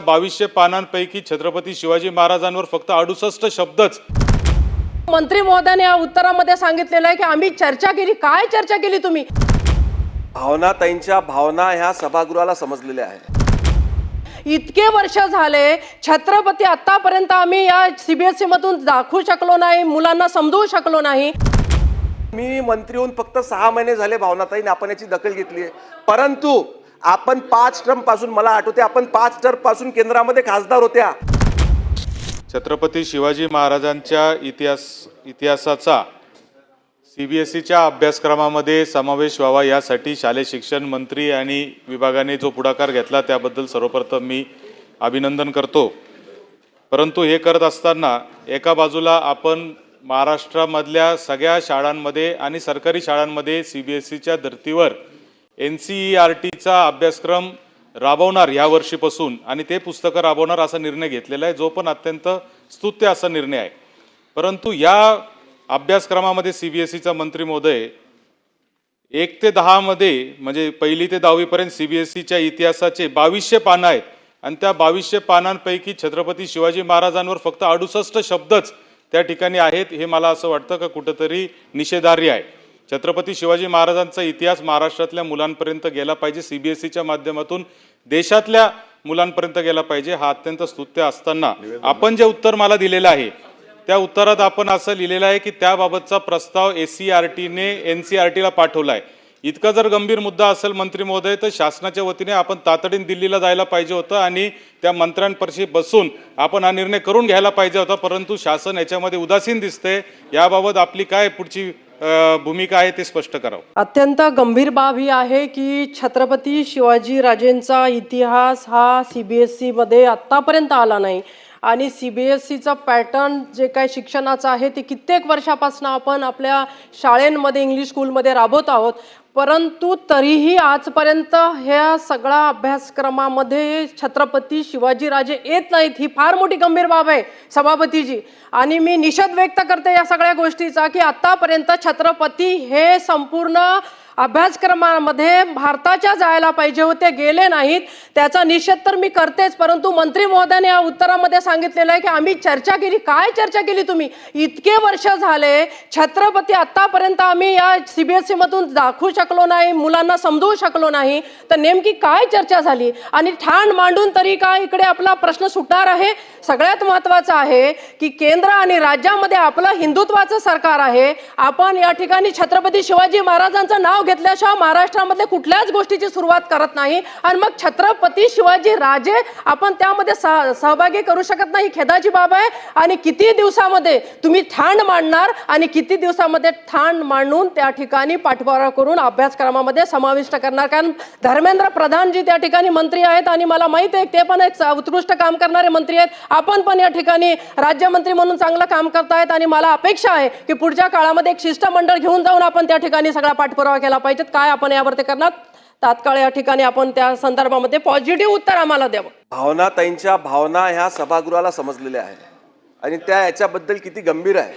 बावीसशे पानांपैकी छत्रपती शिवाजी महाराजांवर फक्त अडुसष्ट शब्दच. मंत्री महोदयाने या उत्तरामध्ये सांगितलेलं आहे की आम्ही चर्चा केली. काय चर्चा केली तुम्ही? भावनाताईंच्या भावना ह्या सभागृहाला समजलेल्या आहेत. इतके वर्ष झाले छत्रपती आतापर्यंत आम्ही या सीबीएसई मधून दाखवू शकलो नाही मुलांना समजवू शकलो नाही. मी मंत्री होऊन फक्त सहा महिने झाले भावनाताईने आपण याची दखल घेतली आहे. परंतु आपण पाच टर्मपासून मला आठवते आपण पाच टर्मपासून केंद्रामध्ये खासदार होत्या. छत्रपती शिवाजी महाराजांच्या इतिहास इतिहासाचा सी बी एस ईच्या अभ्यासक्रमामध्ये समावेश व्हावा यासाठी शालेय शिक्षण मंत्री आणि विभागाने जो पुढाकार घेतला त्याबद्दल सर्वप्रथम मी अभिनंदन करतो. परंतु हे करत असताना एका बाजूला आपण महाराष्ट्रामधल्या सगळ्या शाळांमध्ये आणि सरकारी शाळांमध्ये सी बी एस सीच्या धर्तीवर एन सी ई आर टीचा अभ्यासक्रम राबवणार ह्या वर्षीपासून. आणि ते पुस्तकं राबवणार असा निर्णय घेतलेला आहे जो पण अत्यंत स्तुत्य असा निर्णय आहे. परंतु या अभ्यासक्रमामध्ये सी बी एस ईचा मंत्री महोदय एक ते दहामध्ये म्हणजे पहिली ते दहावीपर्यंत सी बी एस ईच्या इतिहासाचे बावीसशे पानं आहेत. आणि त्या बावीसशे पानांपैकी छत्रपती शिवाजी महाराजांवर फक्त अडुसष्ट शब्दच त्या ठिकाणी आहेत हे मला असं वाटतं का कुठंतरी निषेधार्य आहे. छत्रपती शिवाजी महाराजांचा इतिहास महाराष्ट्रातल्या मुलांपर्यंत गेला पाहिजे. सी बी एस सीच्या माध्यमातून देशातल्या मुलांपर्यंत गेला पाहिजे. हा अत्यंत स्तुत्य असताना आपण जे उत्तर मला दिलेलं आहे त्या उत्तरात आपण असं लिहिलेलं आहे की त्याबाबतचा प्रस्ताव एस सी आर टीने एन सी आर टीला पाठवला आहे इतका जर गंभीर मुद्दा असेल मंत्री महोदय तर शासनाच्या वतीने आपण तातडीने दिल्लीला जायला पाहिजे होतं आणि त्या मंत्र्यांपाशी बसून आपण हा निर्णय करून घ्यायला पाहिजे होता. परंतु शासन याच्यामध्ये उदासीन दिसते याबाबत आपली काय पुढची भूमिका आहे ते स्पष्ट करावं. अत्यंत गंभीर बाब ही आहे की छत्रपती शिवाजी राजेंचा इतिहास हा सीबीएसई मध्ये आतापर्यंत आला नाही. आणि सी बी एस सीचं पॅटर्न जे काय शिक्षणाचं आहे ते कित्येक वर्षापासून आपण आपल्या शाळेंमध्ये इंग्लिश स्कूलमध्ये राबवत आहोत. परंतु तरीही आजपर्यंत ह्या सगळ्या अभ्यासक्रमामध्ये छत्रपती शिवाजीराजे येत नाहीत. ही फार मोठी गंभीर बाब आहे सभापतीजी. आणि मी निषेध व्यक्त करते या सगळ्या गोष्टीचा की आत्तापर्यंत छत्रपती हे संपूर्ण अभ्यासक्रमामध्ये भारताच्या जायला पाहिजे होते गेले नाहीत. त्याचा निषेध तर मी करतेच परंतु मंत्री महोदयाने या उत्तरामध्ये सांगितलेलं आहे की आम्ही चर्चा केली. काय चर्चा केली तुम्ही? इतके वर्ष झाले छत्रपती आत्तापर्यंत आम्ही या सीबीएसई मधून दाखवू शकलो नाही मुलांना समजवू शकलो नाही. तर नेमकी काय चर्चा झाली? आणि ठाण मांडून तरी काय इकडे आपला प्रश्न सुटणार आहे? सगळ्यात महत्वाचं आहे की केंद्र आणि राज्यामध्ये आपलं हिंदुत्वाचं सरकार आहे. आपण या ठिकाणी छत्रपती शिवाजी महाराजांचं नाव घेतल्याशिवाय महाराष्ट्रामध्ये कुठल्याच गोष्टीची सुरुवात करत नाही. आणि मग छत्रपती शिवाजी राजे आपण त्यामध्ये सह- सहभागी करू शकत नाही. खेदाची बाब आहे. आणि किती दिवसामध्ये तुम्ही ठाण मांडणार आणि किती दिवसामध्ये ठाण मांडून त्या ठिकाणी पाठपुरावा करून अभ्यासक्रमामध्ये समाविष्ट करणार? कारण धर्मेंद्र प्रधानजी त्या ठिकाणी मंत्री आहेत आणि मला माहीत आहे ते पण एक उत्कृष्ट काम करणारे मंत्री आहेत. आपण पण या ठिकाणी राज्यमंत्री म्हणून चांगलं काम करतायत आणि मला अपेक्षा आहे की पुढच्या काळामध्ये एक शिष्टमंडळ घेऊन जाऊन आपण त्या ठिकाणी सगळा पाठपुरावा केला पाहिजेत. काय आपण यावरती करणार? तात्काळ या ठिकाणी आपण त्या संदर्भामध्ये पॉझिटिव्ह उत्तर आम्हाला द्यावं. भावना त्यांच्या भावना ह्या सभागृहाला समजलेल्या आहेत. आणि त्या याच्याबद्दल किती गंभीर आहे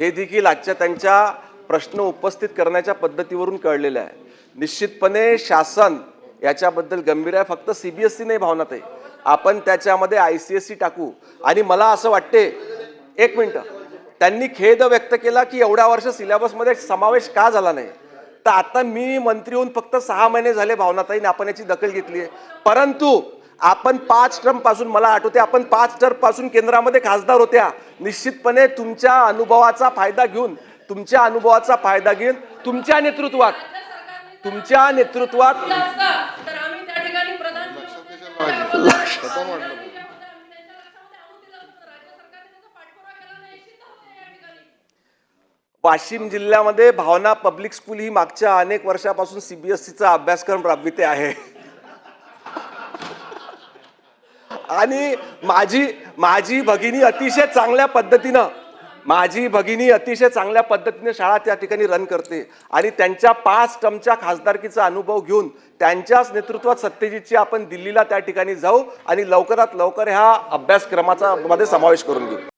हे देखील आजच्या त्यांच्या प्रश्न उपस्थित करण्याच्या पद्धतीवरून कळलेलं आहे. निश्चितपणे शासन याच्याबद्दल गंभीर आहे. फक्त सी बी एस सी नाही भावनात आहे आपण त्याच्यामध्ये आय सी एस सी टाकू. आणि मला असं वाटते एक मिनटं. त्यांनी खेद व्यक्त केला की एवढ्या वर्ष सिलेबसमध्ये समावेश का झाला नाही? तर आता मी मंत्री होऊन फक्त सहा महिने झाले भावनाताईने आपण याची दखल घेतली आहे. परंतु आपण पाच टर्मपासून मला आठवते आपण पाच टर्मपासून केंद्रामध्ये खासदार होत्या. निश्चितपणे तुमच्या अनुभवाचा फायदा घेऊन तुमच्या अनुभवाचा फायदा घेऊन तुमच्या नेतृत्वात तुमच्या नेतृत्वात वाशिम जिल्ह्यामध्ये भावना पब्लिक स्कूल ही मागच्या अनेक वर्षापासून सीबीएसईचा अभ्यासक्रम राबविते आहे. आणि माझी माझी भगिनी अतिशय चांगल्या पद्धतीनं माझी भगिनी अतिशय चांगल्या पद्धतीने शाळा त्या ठिकाणी रन करते. आणि त्यांच्या पाच टमच्या खासदारकीचा अनुभव घेऊन त्यांच्याच नेतृत्वात सत्यजितची आपण दिल्लीला त्या ठिकाणी जाऊ आणि लवकरात लवकर ह्या अभ्यासक्रमाचा मध्ये समावेश करून घेऊ.